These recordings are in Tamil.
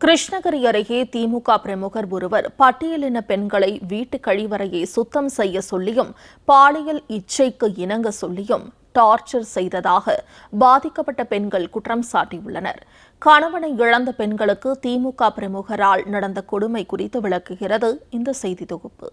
கிருஷ்ணகிரி அருகே திமுக பிரமுகர் ஒருவர் பட்டியலின பெண்களை வீட்டு கழிவறையை சுத்தம் செய்ய சொல்லியும் பாலியல் இச்சைக்கு இணங்க சொல்லியும் டார்ச்சர் செய்ததாக பாதிக்கப்பட்ட பெண்கள் குற்றம் சாட்டியுள்ளனர். கணவனை இழந்த பெண்களுக்கு திமுக பிரமுகரால் நடந்த கொடுமை குறித்து விளக்குகிறது இந்த செய்தி தொகுப்பு.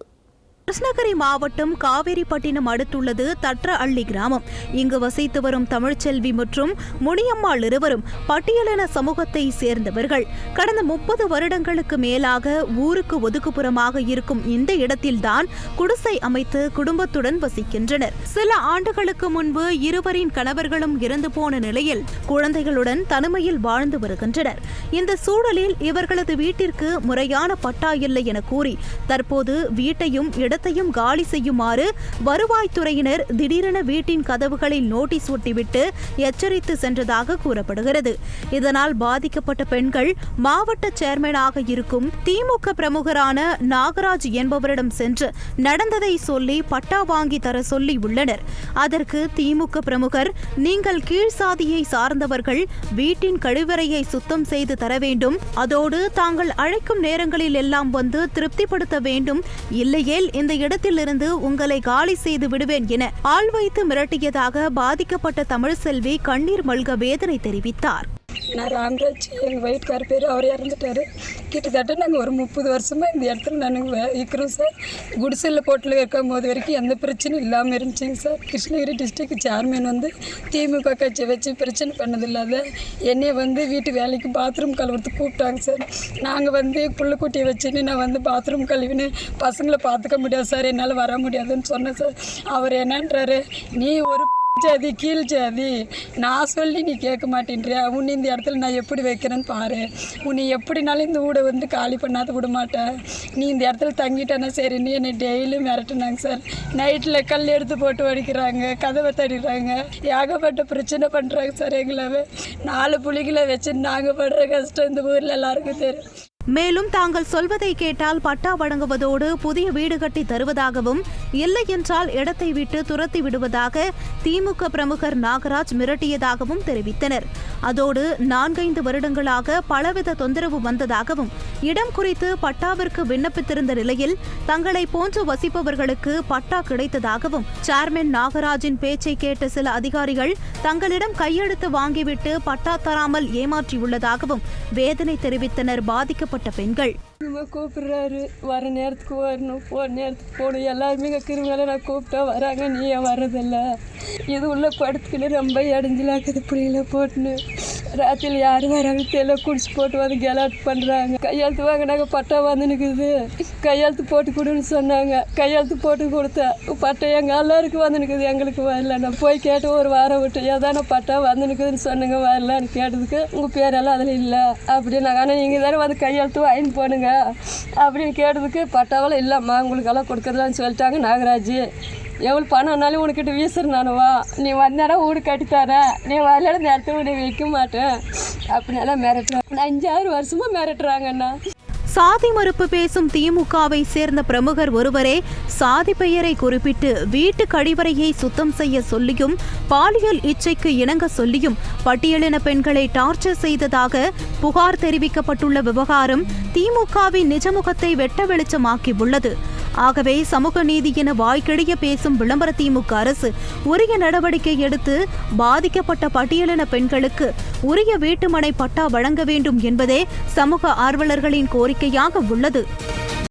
கிருஷ்ணகிரி மாவட்டம் காவேரிப்பட்டினம் அடுத்துள்ளது தற்ற அள்ளி கிராமம். இங்கு வசித்து வரும் தமிழ்ச்செல்வி மற்றும் முனியம்மாள் இருவரும் பட்டியலின சமூகத்தை சேர்ந்தவர்கள். கடந்த முப்பது வருடங்களுக்கு மேலாக ஊருக்கு ஒதுக்குப்புறமாக இருக்கும் இந்த இடத்தில்தான் குடிசை அமைத்து குடும்பத்துடன் வசிக்கின்றனர். சில ஆண்டுகளுக்கு முன்பு இருவரின் கணவர்களும் இறந்து போன நிலையில் குழந்தைகளுடன் தனிமையில் வாழ்ந்து வருகின்றனர். இந்த சூழலில் இவர்களது வீட்டிற்கு முறையான பட்டா இல்லை என கூறி தற்போது வீட்டையும் இடத்தையும் காலி செய்யுமாறு வருவாய்த்துறையினர் திடீரென வீட்டின் கதவுகளில் நோட்டீஸ் ஒட்டிவிட்டு எச்சரித்து சென்றதாக கூறப்படுகிறது. இதனால் பாதிக்கப்பட்ட பெண்கள் மாவட்ட சேர்மனாக இருக்கும் திமுக பிரமுகரான நாகராஜ் என்பவரிடம் சென்று நடந்ததை சொல்லி பட்டா வாங்கி தர சொல்லி உள்ளனர். அதற்கு திமுக பிரமுகர் நீங்கள் கீழ் சாதியை சார்ந்தவர்கள் வீட்டின் கழிவறையை சுத்தம் செய்து தர வேண்டும். அதோடு தாங்கள் அழைக்கும் நேரங்களில் எல்லாம் வந்து திருப்திப்படுத்த வேண்டும். இல்லையேல் இந்த இடத்திலிருந்து உங்களை காலி செய்து விடுவேன் என ஆள் வைத்து மிரட்டியதாக பாதிக்கப்பட்ட தமிழ்செல்வி கண்ணீர் மல்க வேதனை தெரிவித்தார். நான் ராம்ராஜ் எங்கள் வீட்டுக்கார பேர் அவர் இறந்துட்டார். கிட்டத்தட்ட நாங்கள் ஒரு முப்பது வருஷமாக இந்த இடத்துல நாங்கள் இருக்கிறோம் சார். குடிசையில் போட்டில் இருக்கும் போது வரைக்கும் எந்த பிரச்சனையும் இல்லாமல் இருந்துச்சுங்க சார். கிருஷ்ணகிரி டிஸ்ட்ரிக்ட் சேர்மேன் வந்து திமுக கட்சி வச்சு பிரச்சனை பண்ணதில்லாத என்னையை வந்து வீட்டு வேலைக்கு பாத்ரூம் கழுவுறதுக்கு கூப்பிட்டாங்க சார். நாங்கள் வந்து புள்ளைக்குட்டியை வச்சுன்னு நான் வந்து பாத்ரூம் கழுவின்னு பசங்களை பார்த்துக்க முடியாது சார். என்னால் வர முடியாதுன்னு சொன்னேன் சார். அவர் என்னன்றாரு நீ ஒரு ஜாதி கீழ் ஜாதி நான் சொல்லி நீ கேட்க மாட்டேன்றியா? உன்னை இந்த இடத்துல நான் எப்படி வைக்கிறேன்னு பாரு. உன்னை எப்படினாலும் இந்த வீடை வந்து காலி பண்ணாத விட மாட்டேன். நீ இந்த இடத்துல தங்கிட்டேன்னா சரி நீ என்னை டெய்லியும் மிரட்டினாங்க சார். நைட்டில் கல் எடுத்து போட்டு வடிக்கிறாங்க கதவை தடிக்கிறாங்க. ஏகப்பட்ட பிரச்சனை பண்ணுறாங்க சார் எங்களாவே நாலு புலிகளை வச்சு நாங்கள் படுற கஷ்டம் இந்த ஊரில் எல்லாருக்கும் தெரியும். மேலும் தாங்கள் சொல்வதை கேட்டால் பட்டா வழங்குவதோடு புதிய வீடு கட்டி தருவதாகவும் இல்லை என்றால் இடத்தை விட்டு துரத்தி விடுவதாக திமுக பிரமுகர் நாகராஜ் மிரட்டியதாகவும் தெரிவித்தனர். அதோடு நான்கைந்து வருடங்களாக பலவித தொந்தரவு வந்ததாகவும் இடம் குறித்து பட்டாவிற்கு விண்ணப்பித்திருந்த நிலையில் தங்களை போன்று வசிப்பவர்களுக்கு பட்டா கிடைத்ததாகவும் சேர்மன் நாகராஜின் பேச்சை கேட்ட சில அதிகாரிகள் தங்களிடம் கையெழுத்து வாங்கிவிட்டு பட்டா தராமல் ஏமாற்றியுள்ளதாகவும் வேதனை தெரிவித்தனர் பாதிக்கப்பட்ட பெண்கள். கூப்பிடுறாரு. வர நேரத்துக்கு வரணும் போன நேரத்துக்கு போகணும். எல்லாருமே இங்கே கிருமிகளை நான் கூப்பிட்டா வராங்க. நீ ஏன் வர்றதில்ல? இது உள்ள படுத்துக்கிட்டு ரொம்ப இடைஞ்சலாக்குது. புள்ளியில் போட்டுன்னு. ராத்திரி யார் வராங்க தெரியல குடிச்சு போட்டு வந்து கெலாட் பண்ணுறாங்க கையெழுத்து வாங்கினாங்க பட்டா வந்து நிற்குது கையெழுத்து போட்டு கொடுன்னு சொன்னாங்க. கையெழுத்து போட்டு கொடுத்தேன் பட்டா எங்கள் எல்லாருக்கும் வந்து நிற்குது எங்களுக்கு வரல. நான் போய் கேட்டு ஒரு வாரம் விட்டு ஏதான பட்டா வந்து நிற்குதுன்னு சொன்னங்க வரலன்னு கேட்டதுக்கு உங்கள் பேரெல்லாம் அதில் இல்லை. அப்படின்னாங்க ஆனால் நீங்கள் தானே வந்து கையெழுத்து வாங்கி போனுங்க. அப்படின்னு கேட்டதுக்கு பட்டாவெல்லாம் இல்லைம்மா. உங்களுக்கெல்லாம் கொடுக்குறதான்னு சொல்லிட்டாங்க நாகராஜ். எவ்வளோ பணம்னாலும் உனக்கிட்ட வீசுறேன் நான் வா நீ வந்தாடா வீடு கட்டித்தரேன் நீ வரல நேரத்தை உன்னை வைக்க மாட்டேன். அப்படின்னெல்லாம் மிரட்டுறாங்க அஞ்சாறு வருஷமாக மிரட்டுறாங்கண்ணா. சாதி மறுப்பு பேசும் திமுகவை சேர்ந்த பிரமுகர் ஒருவரே சாதி பெயரை குறிப்பிட்டு வீட்டு கழிவறையை சுத்தம் செய்ய சொல்லியும் பாலியல் இச்சைக்கு இணங்க சொல்லியும் பட்டியலின பெண்களை டார்ச்சர் செய்ததாக புகார் தெரிவிக்கப்பட்டுள்ள விவகாரம் திமுகவின் நிஜமுகத்தை வெட்ட வெளிச்சமாக்கி உள்ளது ஆகவே சமூக நீதி என பேசும் விளம்பர திமுக அரசு உரிய நடவடிக்கை எடுத்து பாதிக்கப்பட்ட பட்டியலின பெண்களுக்கு உரிய வீட்டுமனை பட்டா வழங்க வேண்டும் என்பதே சமூக ஆர்வலர்களின் கோரிக்கையாக உள்ளது.